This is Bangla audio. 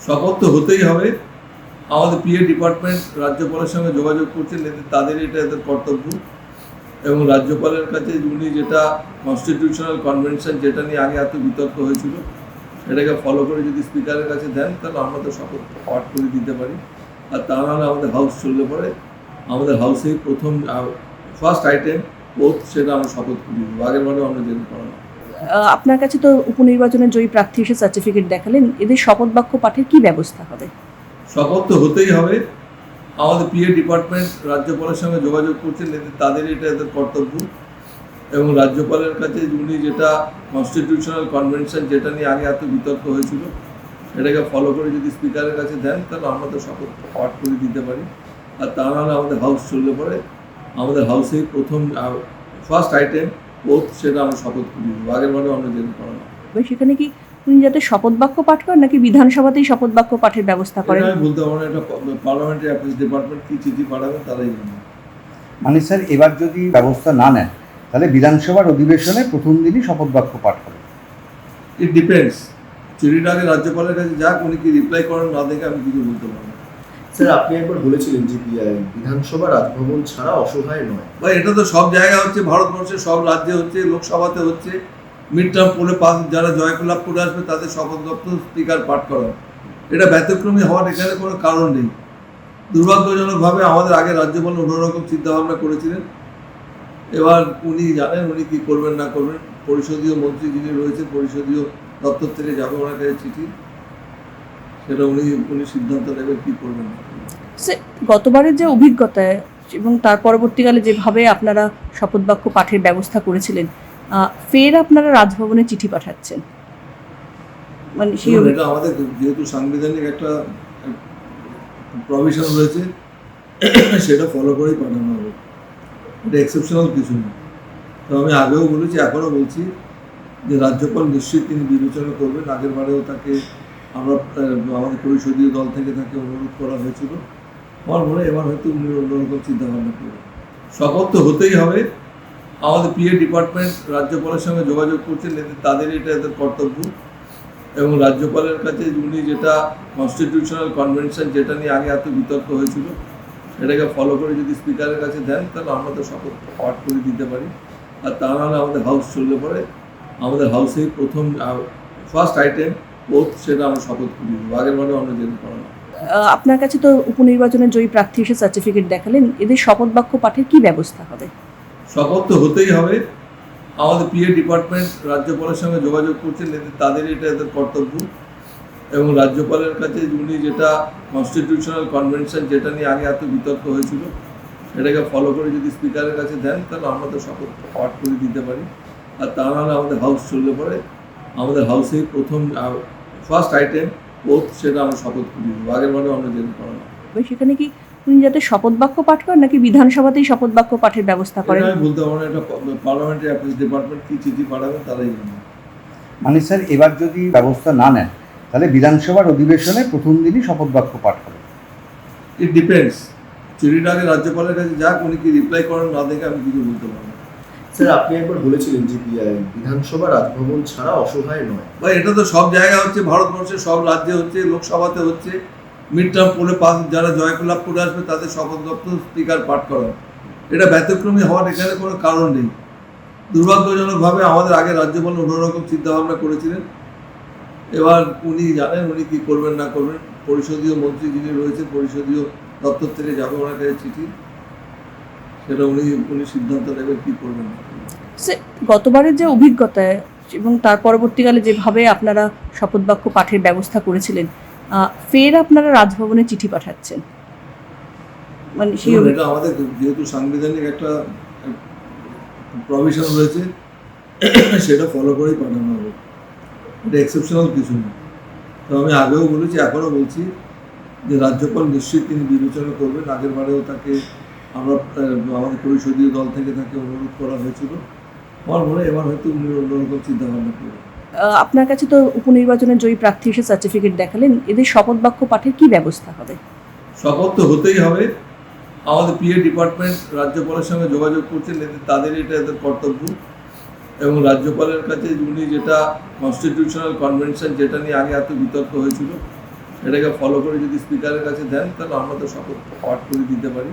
শপথ তো হতেই হবে। আমাদের পিএ ডিপার্টমেন্ট রাজ্যপালের সঙ্গে যোগাযোগ করছেন এতে তাদের এটা এদের কর্তব্য। এবং রাজ্যপালের কাছে উনি যেটা কনস্টিটিউশনাল কনভেনশন যেটা নিয়ে আগে এত বিতর্ক হয়েছিল সেটাকে ফলো করে যদি স্পিকারের কাছে দেন তাহলে আমরা তো শপথ পাঠ করে দিতে পারি। আর তা নাহলে আমাদের হাউস চললে পরে আমাদের হাউসেই প্রথম ফার্স্ট আইটেম ওথ সেটা আমরা শপথ করি আগের বারেও আমরা করা আহ, আপনার কাছে তো উপনির্বাচনের জয়ী প্রার্থী এসে সার্টিফিকেট দেখালেন, এদের শপথ বাক্য পাঠের কি ব্যবস্থা হবে? শপথ তো হতেই হবে। আমাদের পিএ ডিপার্টমেন্ট রাজ্যপালের সঙ্গে যোগাযোগ করছেন তাদের এটা এদের কর্তব্য। এবং রাজ্যপালের কাছে উনি যেটা কনস্টিটিউশনাল কনভেনশন যেটা নিয়ে আগে এত বিতর্ক হয়েছিল, সেটাকে ফলো করে যদি স্পিকারের কাছে দেন, তাহলে আমরা তো শপথ পাঠ করে দিতে পারি। আর তা নাহলে আমাদের হাউস চললে পরে। আমাদের হাউসেই প্রথম ফার্স্ট আইটেম ওথ সেটা আমরা শপথ করি আগের বারেও আমরা যেটা করা এবার সেখানে কি উনি যাতে শপথ বাক্য পাঠ করেন নাকি বিধানসভাতেই শপথ বাক্য পাঠের ব্যবস্থা করেন? আমি বলতে পারব না এটা পার্লামেন্টারি অ্যাফেয়ার্স ডিপার্টমেন্ট কি চিঠি পাঠাবেন তারাই জানে। মানে স্যার এবার যদি ব্যবস্থা না নেন তাহলে বিধানসভার অধিবেশনে প্রথম দিনই শপথ বাক্য পাঠ করে ইট ডিপেন্ডস চিঠিটা আগে রাজ্যপালের কাছে যাক উনি কি রিপ্লাই করেন না দেখে আমি কিছু বলতে পারব না। স্যার, আপনি একবার বলেছিলেন যে বিধানসভা, রাজভবন ছাড়া অসহায় নয়। বা এটা তো সব জায়গায় হচ্ছে, ভারতবর্ষের সব রাজ্যে হচ্ছে, লোকসভাতে হচ্ছে। মিড টার্ম পড়ে পাস, যারা জয়লাভ করে আসবে, তাদের শপথ দপ্তর, স্পিকার পাঠ করা। এটা ব্যতিক্রমী হওয়ার এখানে কোনো কারণ নেই। দুর্ভাগ্যজনকভাবে আমাদের আগে রাজ্যপাল অন্যরকম চিন্তাভাবনা করেছিলেন। এবার উনি জানেন, উনি কি করবেন না করবেন। পরিষদীয় মন্ত্রী যিনি রয়েছে পরিষদীয় দপ্তর থেকে যাবে ওনার কাছে চিঠি। সেটা উনি উনি সিদ্ধান্ত নেবেন কি করবেন সে গতবারের যে অভিজ্ঞতা এবং তার পরবর্তীকালে যেভাবে আপনারা শপথ বাক্য পাঠের ব্যবস্থা করেছিলেন ফের আপনারা রাজভবনে চিঠি পাঠাচ্ছেন। মানে সেই এটা আমাদের যেহেতু সাংবিধানিক একটা প্রভিশন রয়েছে সেটা ফলো করেই পাঠানো হবে। এটা এক্সেপশনাল কিছু না। তো আমি আগেও বলেছি এখনও বলছি যে রাজ্যপাল নিশ্চয়ই তিনি বিবেচনা করবেন আগের বারেও তাকে আমরা আমাদের পরিষদীয় দল থেকে তাকে অনুরোধ করা হয়েছিল। আমার মনে এবার হয়তো উনি অন্যরকম চিন্তা ভাবনা করবেন। শপথ তো হতেই হবে। আমাদের পিএ ডিপার্টমেন্ট রাজ্যপালের সঙ্গে যোগাযোগ করছেন এতে তাদের এটা এদের কর্তব্য। এবং রাজ্যপালের কাছে উনি যেটা কনস্টিটিউশনাল কনভেনশন যেটা নিয়ে আগে এত বিতর্ক হয়েছিল, সেটাকে ফলো করে যদি স্পিকারের কাছে দেন, তাহলে আমরা তো শপথ পাঠ করে দিতে পারি। আর তা নাহলে আমাদের হাউস চললে পরে। আমাদের হাউসেই প্রথম ফার্স্ট আইটেম ওথ সেটা আমরা শপথ করি আগের বারেও আমরা করা আহ, আপনার কাছে তো উপনির্বাচনের জয়ী প্রার্থী এসে সার্টিফিকেট দেখালেন এদের শপথ বাক্য পাঠের কি ব্যবস্থা হবে? শপথ তো হতেই হবে। আমাদের পিএ ডিপার্টমেন্ট রাজ্যপালের সঙ্গে যোগাযোগ করছেন এতে তাদের এটা এদের কর্তব্য। এবং রাজ্যপালের কাছে উনি যেটা কনস্টিটিউশনাল কনভেনশন যেটা নিয়ে আগে এত বিতর্ক হয়েছিল সেটাকে ফলো করে যদি স্পিকারের কাছে দেন তাহলে আমরা তো শপথ পাঠ করে দিতে পারি। আর তা নাহলে আমাদের হাউস চললে পরে। আমাদের হাউসেই প্রথম ফার্স্ট আইটেম ওথ সেটা আমরা শপথ করি আগের বারেও আমরা যেটা করা এবার সেখানে কি উনি যাতে শপথ বাক্য পাঠ করেন নাকি বিধানসভাতেই শপথ বাক্য পাঠের ব্যবস্থা করেন? আমি বলতে পারব না এটা পার্লামেন্টারি অ্যাফেয়ার্স ডিপার্টমেন্ট কি চিঠি পাঠাবে তারাই জানে। মানে স্যার এবার যদি ব্যবস্থা না নেন তাহলে বিধানসভার অধিবেশনে প্রথম দিনই শপথ বাক্য পাঠ করে ইট ডিপেন্ডস চিঠিটা আগে রাজ্যপালের কাছে যাক উনি কি রিপ্লাই করেন না দেখে আমি কিছু বলতে পারব না। স্যার আপনি একবার বলেছিলেন যে বিধানসভা, রাজভবন ছাড়া অসহায় নয়। বা এটা তো সব জায়গায় হচ্ছে, ভারতবর্ষের সব রাজ্যে হচ্ছে, লোকসভাতে হচ্ছে। মিড টার্ম পড়ে পাস, যারা জয়লাভ করে আসবে, তাদের শপথ দপ্তর স্পিকার পাঠ করা। এটা ব্যতিক্রমী হওয়ার এখানে কোনো কারণ নেই। দুর্ভাগ্যজনকভাবে আমাদের আগে রাজ্যপাল অন্যরকম চিন্তাভাবনা করেছিলেন। এবার উনি জানেন, উনি কি করবেন না করবেন। পরিষদীয় মন্ত্রী যিনি রয়েছে পরিষদীয় দপ্তর থেকে যাবে ওনার কাছে চিঠি। সেটা উনি উনি সিদ্ধান্ত নেবেন কি করবেন সে গতবারের যে অভিজ্ঞতা এবং তার পরবর্তীকালে যেভাবে আপনারা শপথ বাক্য পাঠের ব্যবস্থা করেছিলেন ফের আপনারা রাজভবনে চিঠি পাঠাচ্ছেন। মানে সেই এটা আমাদের যেহেতু সাংবিধানিক একটা প্রভিশন রয়েছে সেটা ফলো করেই পাঠানো হবে। এটা এক্সেপশনাল কিছু না। তো আমি আগেও বলেছি এখনও বলছি যে রাজ্যপাল নিশ্চয়ই তিনি বিবেচনা করবেন আগের বারেও তাকে আমরা আমাদের পরিষদীয় দল থেকে তাকে অনুরোধ করা হয়েছিল। আমার মনে এবার হয়তো উনি অন্যরকম চিন্তা ভাবনা করবেন। আপনার কাছে তো উপনির্বাচনের জয়ী প্রার্থী হিসেবে সার্টিফিকেট দেখালেন। এদের শপথ বাক্য পাঠের কি ব্যবস্থা হবে? শপথ তো হতেই হবে। আমাদের পিএ ডিপার্টমেন্ট রাজ্যপালের সঙ্গে যোগাযোগ করছেন। এতে তাদের এটা এদের কর্তব্য। এবং রাজ্যপালের কাছে উনি যেটা কনস্টিটিউশনাল কনভেনশন যেটা নিয়ে আগে এত বিতর্ক হয়েছিল এটাকে ফলো করে যদি স্পিকারের কাছে দেন তাহলে আমরা তো শপথ পাঠ করে দিতে পারি।